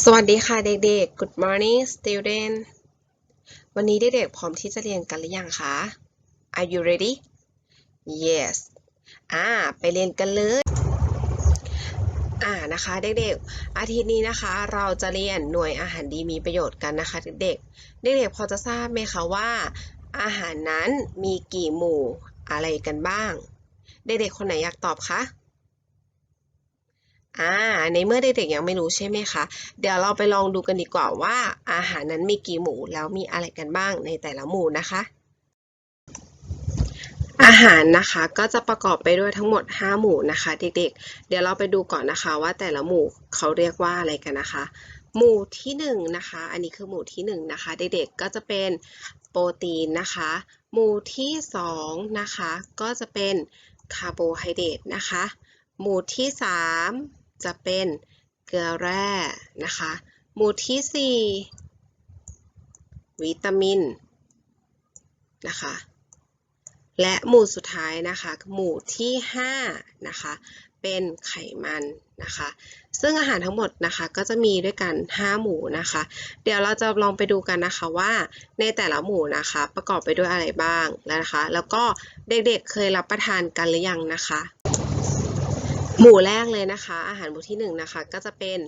สวัสดีค่ะเด็กๆ Good morning student วันนี้เด็กๆพร้อมที่จะเรียนกันหรือยังคะ Are you ready Yes อ่า ไปเรียนกันเลย อ่า นะคะเด็กๆ อาทิตย์นี้นะคะ เราจะเรียนหน่วยอาหารดีมีประโยชน์กันนะคะเด็กๆ เด็กๆ พอจะทราบไหมคะว่า อาหารนั้นมีกี่หมู่อะไรกันบ้าง เด็กๆ คนไหนอยากตอบคะ อ่าในเมื่อเด็กๆยังไม่รู้ใช่ไหมคะ เดี๋ยวเราไปลองดูกันดีกว่าว่า อาหารนั้นมีกี่หมู่แล้วมีอะไรกันบ้างในแต่ละหมู่นะคะ อาหารนะคะก็จะประกอบไปด้วยทั้งหมด 5 หมู่นะคะ เด็กๆ เดี๋ยวเราไปดูก่อนนะคะว่าแต่ละหมู่เขาเรียกว่าอะไรกันนะคะ หมู่ที่1นงนะคะ อันนี้คือหมู่ที่1นงนะคะ เด็กๆก็จะเป็นโปรตีนนะคะ หมู่ที่2นะคะ ก็จะเป็นคาร์โบไฮเดรตนะคะ หมู่ที่3 จะเป็นเกลือแร่นะคะ หมู่ที่ 4 วิตามินนะคะ และหมู่สุดท้ายนะคะ หมู่ที่5นะคะเป็นไขมันนะคะ ซึ่งอาหารทั้งหมดนะคะก็จะมีด้วยกัน 5 หมู่นะคะ เดี๋ยวเราจะลองไปดูกันนะคะว่าในแต่ละหมู่นะคะ ประกอบไปด้วยอะไรบ้างแล้วนะคะ แล้วก็เด็กๆเคยรับประทานกันหรือยังนะคะ หมู่แรกเลยนะคะ อาหารหมู่ที่1นงนะคะ ก็จะเป็น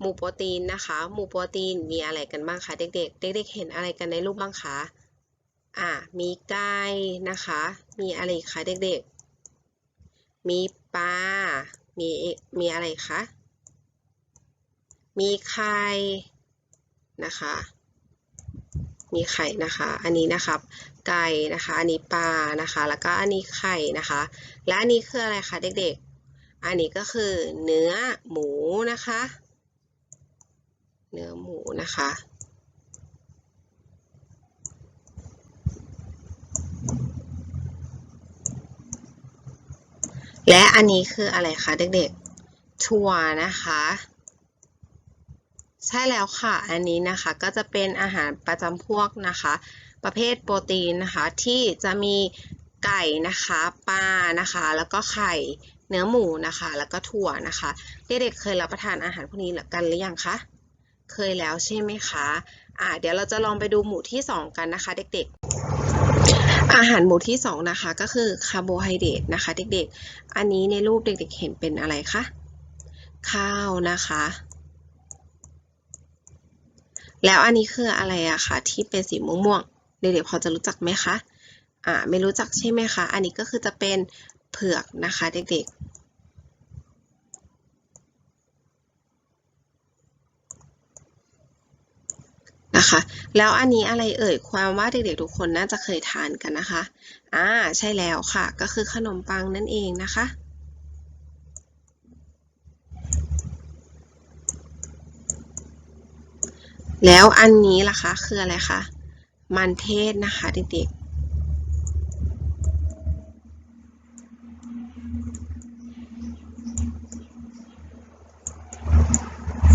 หมู่โปรตีนนะคะ หมู่โปรตีนมีอะไรกันบ้างคะเด็กๆ เด็กๆเห็นอะไรกันในรูปบ้างคะอ่ามีไก่นะคะ มีอะไรคะเด็กๆ มีปลา มีมีอะไรคะ มีไข่นะคะ มีไข่นะคะ อันนี้นะครับไก่นะคะ อันนี้ปลานะคะ แล้วก็อันนี้ไข่นะคะ และอันนี้คืออะไรคะเด็กๆ อันนี้ก็คือเนื้อหมูนะคะ เนื้อหมูนะคะ และอันนี้คืออะไรคะเด็กๆถั่วนะคะใช่แล้วค่ะ อันนี้นะคะก็จะเป็นอาหารประจำพวกนะคะ ประเภทโปรตีนนะคะที่จะมีไก่นะคะปลานะคะ แล้วก็ไข่ เนื้อหมูนะคะ แล้วก็ถั่วนะคะ เด็กๆเคยรับประทานอาหารพวกนี้กันหรือยังคะ เคยแล้วใช่ไหมคะอ่าเดี๋ยวเราจะลองไปดูหมู่ที่ 2 กันนะคะ เด็กๆ อาหารหมู่ที่ 2 นะคะ ก็คือคาร์โบไฮเดรตนะคะ เด็กๆ อันนี้ในรูปเด็กๆ เห็นเป็นอะไรคะ ข้าวนะคะ แล้วอันนี้คืออะไรอะคะที่เป็นสีม่วงๆ เด็กๆ พอจะรู้จักไหมคะ อ่า ไม่รู้จักใช่ไหมคะ อันนี้ก็คือจะเป็นเผือกนะคะ เด็กๆ นะคะ แล้วอันนี้อะไรเอ่ย ความว่าเด็กๆทุกคนน่าจะเคยทานกันนะคะ อ่า ใช่แล้วค่ะ ก็คือขนมปังนั่นเองนะคะ แล้วอันนี้ล่ะคะคืออะไรคะ มันเทศนะคะเด็ก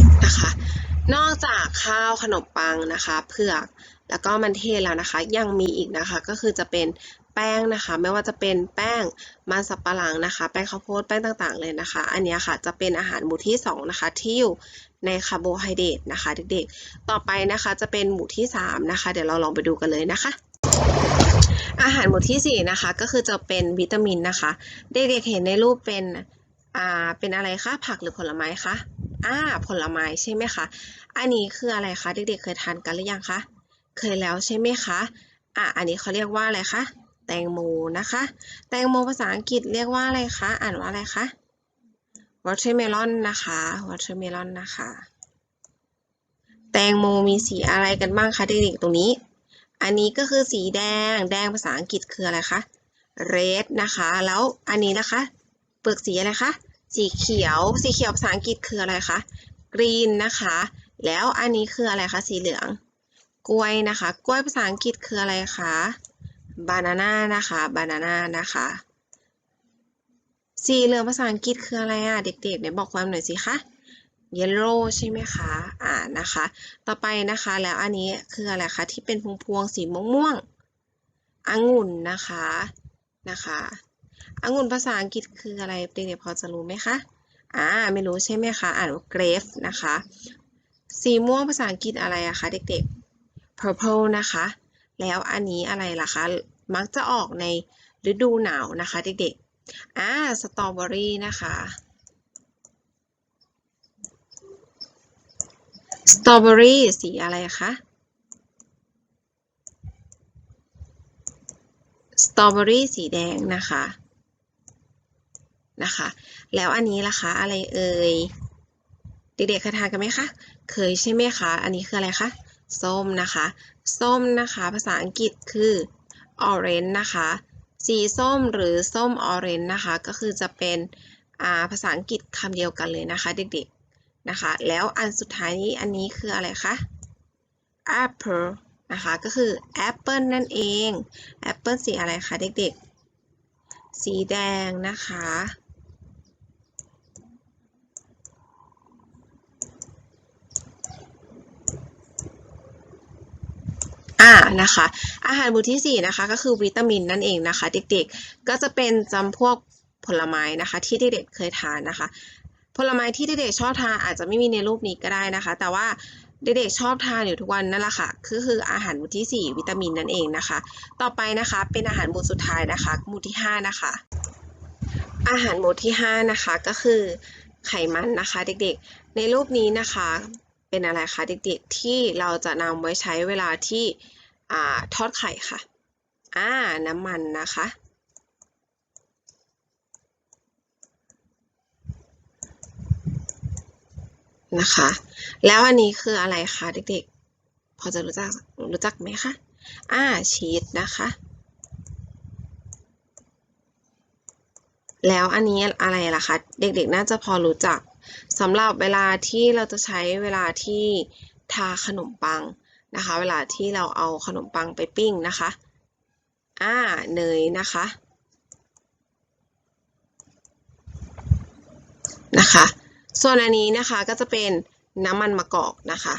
ๆนะคะ นอกจากข้าวขนมปังนะคะเผือกแล้วก็มันเทศแล้วนะคะ ยังมีอีกนะคะก็คือจะเป็นแป้งนะคะ ไม่ว่าจะเป็นแป้งมันสับปะหลังนะคะ แป้งข้าวโพดแป้งต่างๆเลยนะคะ อันนี้ค่ะจะเป็นอาหารหมู่ที่2นะคะที่อยู่ในคาร์โบไฮเดรตนะคะเด็กๆ ต่อไปนะคะจะเป็นหมู่ที่3นะคะ เดี๋ยวเราลองไปดูกันเลยนะคะอาหารหมู่ที่4นะคะก็คือจะเป็นวิตามินนะคะ เด็กๆเห็นในรูปเป็นอ่าเป็นอะไรคะผักหรือผลไม้คะ อ่าผลไม้ใช่ไหมคะ อันนี้คืออะไรคะเด็กๆเคยทานกันหรือยังคะ เคยแล้วใช่ไหมคะอะอันนี้เขาเรียกว่าอะไรคะ แตงโมนะคะ แตงโมภาษาอังกฤษเรียกว่าอะไรคะ อ่านว่าอะไรคะ watermelon นะคะ watermelon นะคะ แตงโมมีสีอะไรกันบ้างคะเด็กๆตรงนี้ อันนี้ก็คือสีแดง แดงภาษาอังกฤษคืออะไรคะ red นะคะ แล้วอันนี้นะคะ เปลือกสีอะไรคะ สีเขียว สีเขียวภาษาอังกฤษคืออะไรคะ green นะคะ แล้วอันนี้คืออะไรคะ สีเหลือง กล้วยนะคะ กล้วยภาษาอังกฤษคืออะไรคะ banana นะคะ banana นะคะ สีเหลืองภาษาอังกฤษคืออะไรอะเด็กๆเนี่ยบอกความหน่อยสิคะ yellow ใช่ไหมคะ อ่า นะคะ ต่อไปนะคะ แล้วอันนี้คืออะไรคะ ที่เป็นพวงๆสีม่วงๆองุ่นนะคะ นะคะ องุ่นภาษาอังกฤษคืออะไรเด็กๆพอจะรู้ไหมคะ อ่า ไม่รู้ใช่ไหมคะ อ่านว่า grape นะคะ สีม่วงภาษาอังกฤษอะไรอะคะเด็กๆ purple นะคะ แล้วอันนี้อะไรล่ะคะ มักจะออกในฤดูหนาวนะคะเด็กๆ อ่า สตรอเบอรี่นะคะสตรอเบอรี่สีอะไรคะ สตรอเบอรี่สีแดงนะคะ นะคะ แล้วอันนี้ล่ะคะอะไรเอ่ยเด็กๆเคยทานกันไหมคะเคยใช่ไหมคะอันนี้คืออะไรคะส้มนะคะ ส้มนะคะ ภาษาอังกฤษคือ orange นะคะ สีส้มหรือส้ม orange นะคะ ก็คือจะเป็นาภาษาอังกฤษคำเดียวกันเลยนะคะ เด็กๆนะคะ แล้วอันสุดท้ายนี้อันนี้คืออะไรคะ apple นะคะก็คือ apple นั่นเอง apple สีอะไรคะเด็กๆ สีแดงนะคะ อ่านะคะ อาหารหมู่ที่ 4 นะคะก็คือวิตามินนั่นเองนะคะ เด็กๆ ก็จะเป็นจำพวกผลไม้นะคะ ที่เด็กๆเคยทานนะคะ ผลไม้ที่เด็กๆชอบทานอาจจะไม่มีในรูปนี้ก็ได้นะคะ แต่ว่าเด็กๆชอบทานอยู่ทุกวันนั่นแหละค่ะคือคืออาหารหมู่ที่ 4 วิตามินนั่นเองนะคะ ต่อไปนะคะเป็นอาหารหมู่สุดท้ายนะคะหมู่ที่ 5 นะคะ อาหารหมู่ที่ 5 นะคะก็คือไขมันนะคะ เด็กๆ ในรูปนี้นะคะ เป็นอะไรคะเด็กๆที่เราจะนำไว้ใช้เวลาที่อทอดไข่ค่ะอ่าน้ำมันนะคะ นะคะ แล้วอันนี้คืออะไรคะเด็กๆ พอจะรู้จักรู้จักไหมคะอ่าชีสนะคะ แล้วอันนี้อะไรล่ะคะ เด็กๆ น่าจะพอรู้จัก สำหรับเวลาที่เราจะใช้เวลาที่ทาขนมปังนะคะ เวลาที่เราเอาขนมปังไปปิ้งนะคะอ่าเนยนะคะนะคะ ส่วนอันนี้นะคะก็จะเป็นน้ำมันมะกอกนะคะนะคะ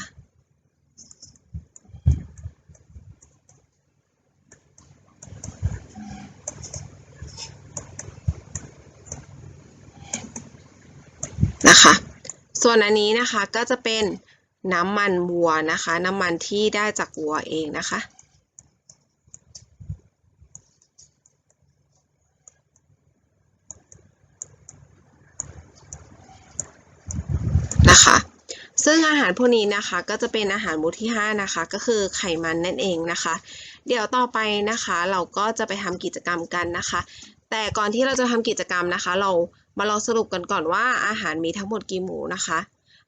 ส่วนอันนี้นะคะก็จะเป็นน้ำมันวัวนะคะ น้ำมันที่ได้จากวัวเองนะคะ นะคะ ซึ่งอาหารพวกนี้นะคะก็จะเป็นอาหารหมู่ที่ 5 นะคะ ก็คือไขมันนั่นเองนะคะ เดี๋ยวต่อไปนะคะ เราก็จะไปทำกิจกรรมกันนะคะ แต่ก่อนที่เราจะทำกิจกรรมนะคะ เรา มาลองสรุปกันก่อนว่าอาหารมีทั้งหมดกี่หมู่นะคะ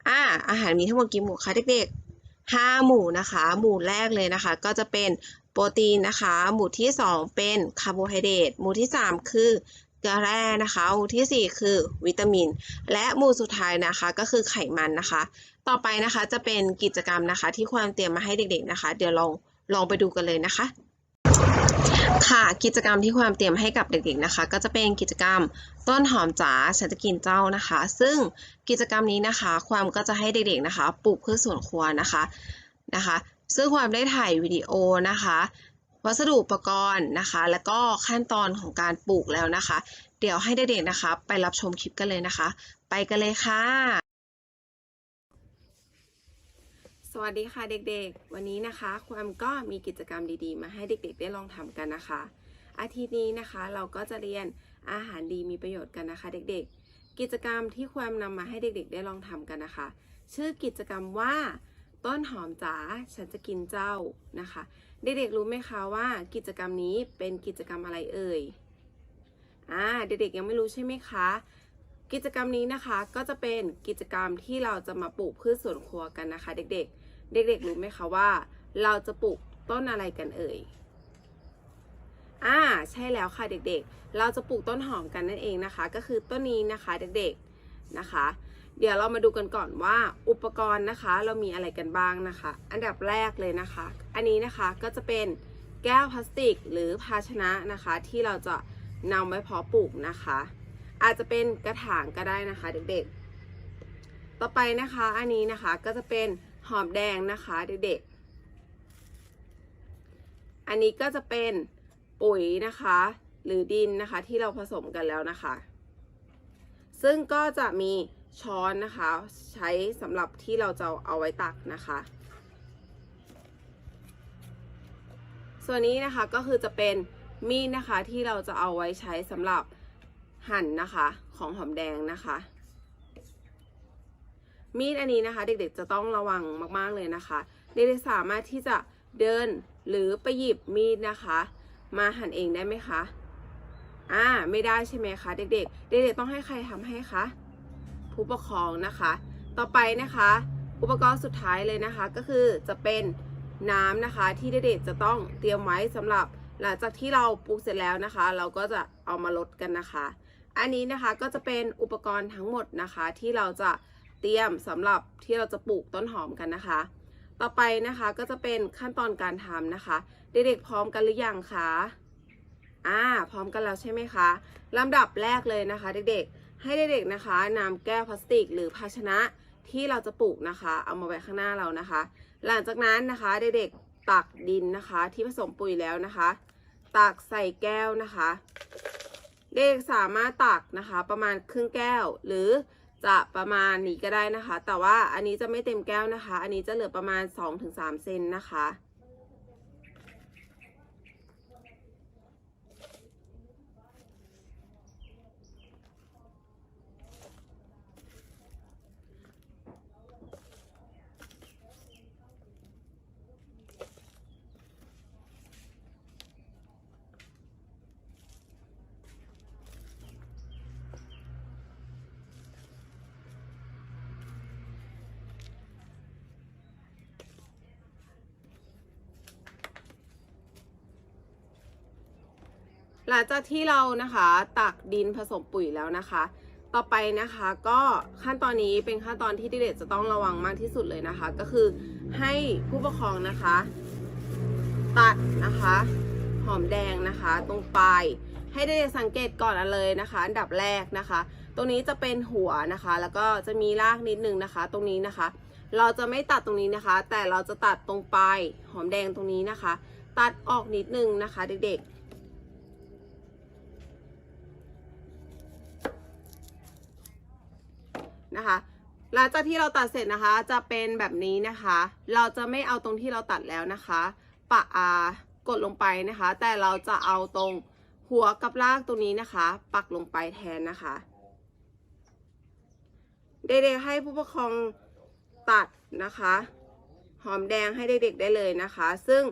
อ่าอาหารมีทั้งหมดกี่หมู่คะเด็กๆห้าหมู่นะคะ หมู่แรกเลยนะคะ ก็จะเป็นโปรตีนนะคะ หมู่ที่ 2 เป็นคาร์โบไฮเดรต หมู่ที่ 3 คือเกลือแร่นะคะ หมู่ทีสี่4 คือวิตามิน และหมู่สุดท้ายนะคะก็คือไขมันนะคะ ต่อไปนะคะจะเป็นกิจกรรมนะคะที่ควรเตรียมมาให้เด็กๆนะคะ เดี๋ยวลองลองไปดูกันเลยนะคะ ค่ะกิจกรรมที่ความเตรียมให้กับเด็กๆนะคะ ก็จะเป็นกิจกรรมต้นหอมจ๋าฉันจะกินเจ้านะคะ ซึ่งกิจกรรมนี้นะคะ ความก็จะให้เด็กๆนะคะปลูกพืชสวนครัวนะคะนะคะ ซึ่งความได้ถ่ายวิดีโอนะคะ วัสดุอุปกรณ์นะคะ แล้วก็ขั้นตอนของการปลูกแล้วนะคะ เดี๋ยวให้เด็กๆนะคะ ไปรับชมคลิปกันเลยนะคะ ไปกันเลยค่ะ สวัสดีค่ะเด็กๆ วันนี้นะคะความก็มีกิจกรรมดีๆ มาให้เด็กๆ ได้ลองทำกันนะคะ อาทิตย์นี้นะคะเราก็จะเรียนอาหารดีมีประโยชน์กันนะคะ เด็กๆ กิจกรรมที่ความนำมาให้เด็กๆ ได้ลองทำกันนะคะ ชื่อกิจกรรมว่า ต้นหอมจ๋าฉันจะกินเจ้านะคะ เด็กๆรู้ไหมคะว่ากิจกรรมนี้เป็นกิจกรรมอะไรเอ่ยอ่าเด็กๆยังไม่รู้ใช่ไหมคะกิจกรรมนี้นะคะก็จะเป็นกิจกรรมที่เราจะมาปลูกพืชสวนครัวกันนะคะ เด็กๆ เด็กๆรู้ไหมคะว่า เราจะปลูกต้นอะไรกันเอ่ยอ่าใช่แล้วค่ะเด็กๆ เราจะปลูกต้นหอมกันนั่นเองนะคะ ก็คือต้นนี้นะคะเด็กๆนะคะ เดี๋ยวเรามาดูกันก่อนว่าอุปกรณ์นะคะ เรามีอะไรกันบ้างนะคะ อันดับแรกเลยนะคะ อันนี้นะคะก็จะเป็นแก้วพลาสติก หรือภาชนะนะคะ ที่เราจะนำไว้เพาะปลูกนะคะ อาจจะเป็นกระถางก็ได้นะคะเด็กๆ ต่อไปนะคะอันนี้นะคะก็จะเป็น หอมแดงนะคะเด็กๆ อันนี้ก็จะเป็นปุ๋ยนะคะ หรือดินนะคะที่เราผสมกันแล้วนะคะ ซึ่งก็จะมีช้อนนะคะ ใช้สำหรับที่เราจะเอาไว้ตักนะคะ ส่วนนี้นะคะก็คือจะเป็นมีดนะคะที่เราจะเอาไว้ใช้สำหรับหั่นนะคะของหอมแดงนะคะ มีดอันนี้นะคะ เด็กๆจะต้องระวังมากๆเลยนะคะ เด็กๆสามารถที่จะเดินหรือไปหยิบมีดนะคะ มาหั่นเองได้ไหมคะอ่าไม่ได้ใช่ไหมคะ เด็กๆ เด็กๆต้องให้ใครทำให้คะผู้ปกครองนะคะ ต่อไปนะคะ อุปกรณ์สุดท้ายเลยนะคะ ก็คือจะเป็นน้ำนะคะที่เด็กๆจะต้องเตรียมไว้สำหรับหลังจากที่เราปลูกเสร็จแล้วนะคะ เราก็จะเอามาลดกันนะคะ อันนี้นะคะก็จะเป็นอุปกรณ์ทั้งหมดนะคะที่เราจะ เตรียมสำหรับที่เราจะปลูกต้นหอมกันนะคะ ต่อไปนะคะก็จะเป็นขั้นตอนการทำนะคะ เด็กๆพร้อมกันหรือยังคะอ่าพร้อมกันแล้วใช่ไหมคะลำดับแรกเลยนะคะ เด็กๆ ให้เด็กๆนะคะนำแก้วพลาสติก หรือภาชนะที่เราจะปลูกนะคะ เอามาไว้ข้างหน้าเรานะคะ หลังจากนั้นนะคะเด็กๆตักดินนะคะ ที่ผสมปุ๋ยแล้วนะคะตักใส่แก้วนะคะ เด็กสามารถตักนะคะ ประมาณครึ่งแก้ว หรือ จะประมาณนี้ก็ได้นะคะ แต่ว่าอันนี้จะไม่เต็มแก้วนะคะ อันนี้จะเหลือประมาณ 2-3 เซนนะคะ หลังจากที่เรานะคะตักดินผสมปุ๋ยแล้วนะคะ ต่อไปนะคะก็ขั้นตอนนี้เป็นขั้นตอนที่เด็กๆจะต้องระวังมากที่สุดเลยนะคะ ก็คือให้ผู้ปกครองนะคะ ตัดนะคะหอมแดงนะคะ ตรงปลายให้เด็กๆสังเกตก่อนเลยนะคะ อันดับแรกนะคะ ตรงนี้จะเป็นหัวนะคะ แล้วก็จะมีรากนิดนึงนะคะ ตรงนี้นะคะ เราจะไม่ตัดตรงนี้นะคะ แต่เราจะตัดตรงปลายหอมแดงตรงนี้นะคะ ตัดออกนิดนึงนะคะ เด็กๆ นะคะ หลังจากที่เราตัดเสร็จนะคะ จะเป็นแบบนี้นะคะ เราจะไม่เอาตรงที่เราตัดแล้วนะคะปะอากดลงไปนะคะ แต่เราจะเอาตรงหัวกับรากตรงนี้นะคะ ปักลงไปแทนนะคะ เด็กๆให้ผู้ปกครองตัดนะคะ หอมแดงให้เด็กๆได้เลยนะคะ ซึ่ง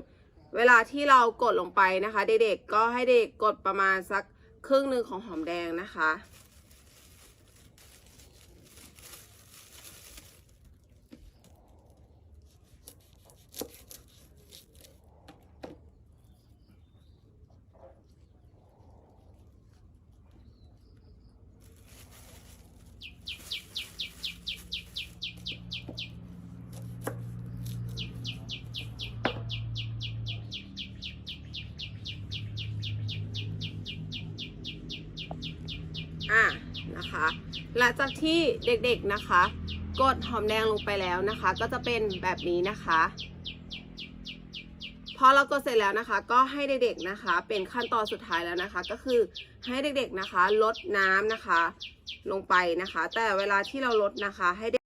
เวลาที่เรากดลงไปนะคะ เด็กๆก็ให้เด็กกดประมาณสักครึ่งหนึ่งของหอมแดงนะคะ อะนะคะ หลังจากที่เด็กๆนะคะ กดหอมแดงลงไปแล้วนะคะ ก็จะเป็นแบบนี้นะคะพอเรากดเสร็จแล้วนะคะ ก็ให้เด็กๆนะคะ เป็นขั้นตอนสุดท้ายแล้วนะคะ ก็คือให้เด็กๆนะคะลดน้ำนะคะ ลงไปนะคะ แต่เวลาที่เราลดนะคะให้